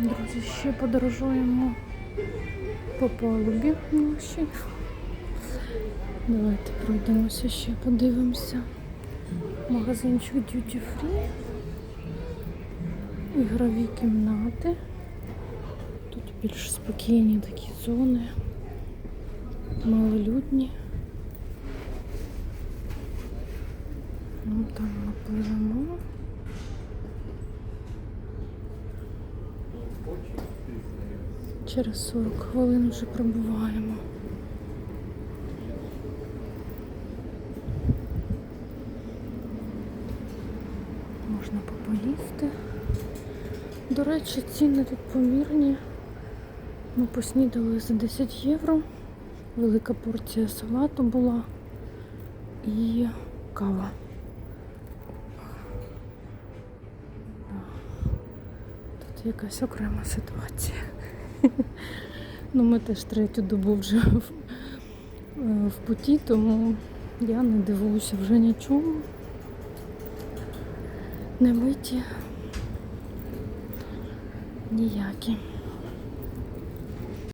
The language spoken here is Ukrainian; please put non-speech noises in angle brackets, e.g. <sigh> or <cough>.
Друзі, ще подорожуємо по палубі нашій. Давайте пройдемося ще, подивимося. Магазинчик Duty Free. Ігрові кімнати. Тут більш спокійні такі зони. Малолюдні. Ну там ми Через 40 хвилин вже прибуваємо. Можна попоїсти. До речі, ціни тут помірні. Ми поснідали за 10 євро. Велика порція салату була і кава. Тут якась окрема ситуація. <laughs> Ну, ми теж третю добу вже в, в путі, тому я не дивуюся вже нічому. Не миті ніякі.